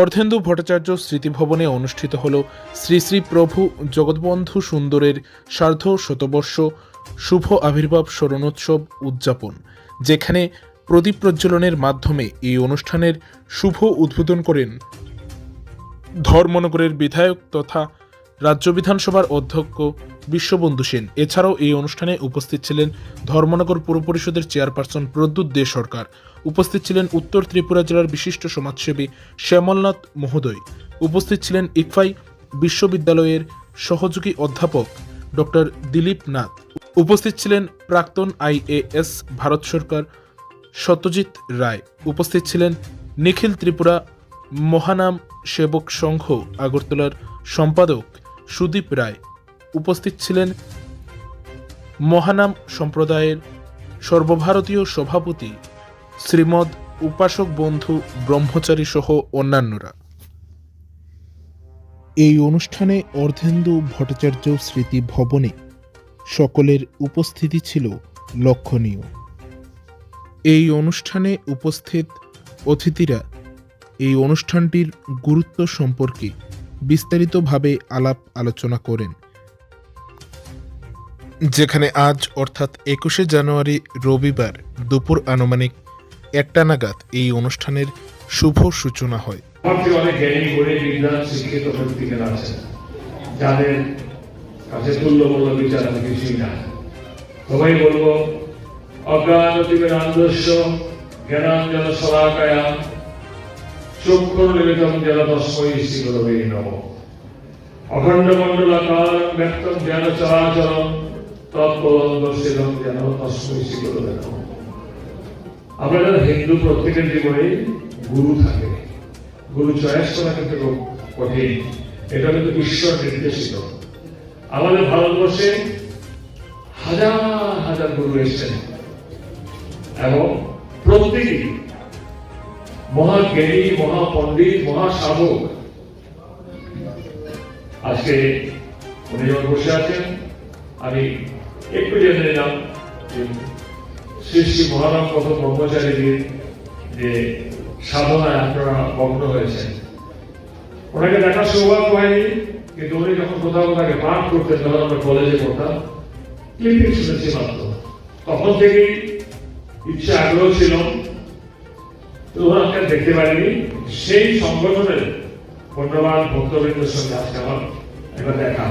অর্ধেন্দু ভট্টাচার্য স্মৃতিভবনে অনুষ্ঠিত হল শ্রী শ্রী প্রভু জগৎবন্ধু সুন্দরের সার্ধ শতবর্ষ শুভ আবির্ভাব স্মরণোৎসব উদযাপন, যেখানে প্রদীপ প্রজ্বলনের মাধ্যমে এই অনুষ্ঠানের শুভ উদ্বোধন করেন ধর্মনগরের বিধায়ক তথা রাজ্য বিধানসভার অধ্যক্ষ বিশ্ববন্ধু সেন। এছাড়াও এই অনুষ্ঠানে উপস্থিত ছিলেন ধর্মনগর পুর পরিষদের চেয়ারপারসন প্রদ্যুৎ দে সরকার। উপস্থিত ছিলেন উত্তর ত্রিপুরা জেলার বিশিষ্ট সমাজসেবী শ্যামলনাথ মহোদয়। উপস্থিত ছিলেন ইকফাই বিশ্ববিদ্যালয়ের সহযোগী অধ্যাপক ডক্টর দিলীপ নাথ। উপস্থিত ছিলেন প্রাক্তন আইএএস ভারত সরকার সত্যজিৎ রায়। উপস্থিত ছিলেন নিখিল ত্রিপুরা মহানাম সেবক সংঘ আগরতলার সম্পাদক সুদীপ রায়। উপস্থিত ছিলেন মহানাম সম্প্রদায়ের সর্বভারতীয় সভাপতি শ্রীমদ উপাসক বন্ধু ব্রহ্মচারী সহ অন্যান্যরা। এই অনুষ্ঠানে অর্ধেন্দু ভট্টাচার্য স্মৃতি ভবনে সকলের উপস্থিতি ছিল লক্ষণীয়। এই অনুষ্ঠানে উপস্থিত অতিথিরা এই অনুষ্ঠানটির গুরুত্ব সম্পর্কে বিস্তারিতভাবে আলাপ আলোচনা করেন। যেখানে আজ, অর্থাৎ একুশে জানুয়ারি রবিবার দুপুর আনুমানিক একটা নাগাদ এই অনুষ্ঠানের শুভ সূচনা হয়। আমার থেকে অনেক জ্ঞানী করে বিদ্যান শিক্ষিত ব্যক্তিগণ আছেন যাদের কাছে তুল্যমূল্য বিচার আমি কিছুই না। সবাই বলব অজ্ঞানতিবের আন্দস্য জ্ঞানাঞ্জন সলাকায়া চক্ষুর নিবেদন তস্মৈ শ্রী নম অখণ্ড মণ্ডলাকার ব্যক্তম জ্ঞান চরাচরম তৎপদর্শিদম যেন তস্মৈ শ্রী নম আমরা হিন্দু প্রত্যেকের জীবনে গুরু থাকে। গুরু চয়েস করা কিন্তু কঠিন। এটা কিন্তু ঈশ্বর নির্দেশিত। আমাদের ভারতবর্ষে হাজার হাজার গুরু এসেছেন। এবং প্রত্যেকেই মহাজ্ঞানী, মহাপণ্ডিত মহাসাধক আজকে উনি যখন বসে আছেন, আমি একটু জেনে নিলাম শ্রী শ্রী মহারাম কত ব্রহ্মচারীদের যে সাধনায় আপনারা মগ্ন হয়েছেন ওনাকে দেখার সৌভাগ্য হয়নি, কিন্তু উনি যখন কোথাও তাকে পাঠ করতেন যখন আমরা কলেজে পড়তাম ক্লিপিং শুনেছি মাত্র। তখন থেকেই ইচ্ছে আগ্রহ ছিল ওনাকে দেখতে পারিনি সেই সংগঠনের ধন্যবাদ ভক্তবৃন্দের সঙ্গে আজকে আমার। এবার দেখা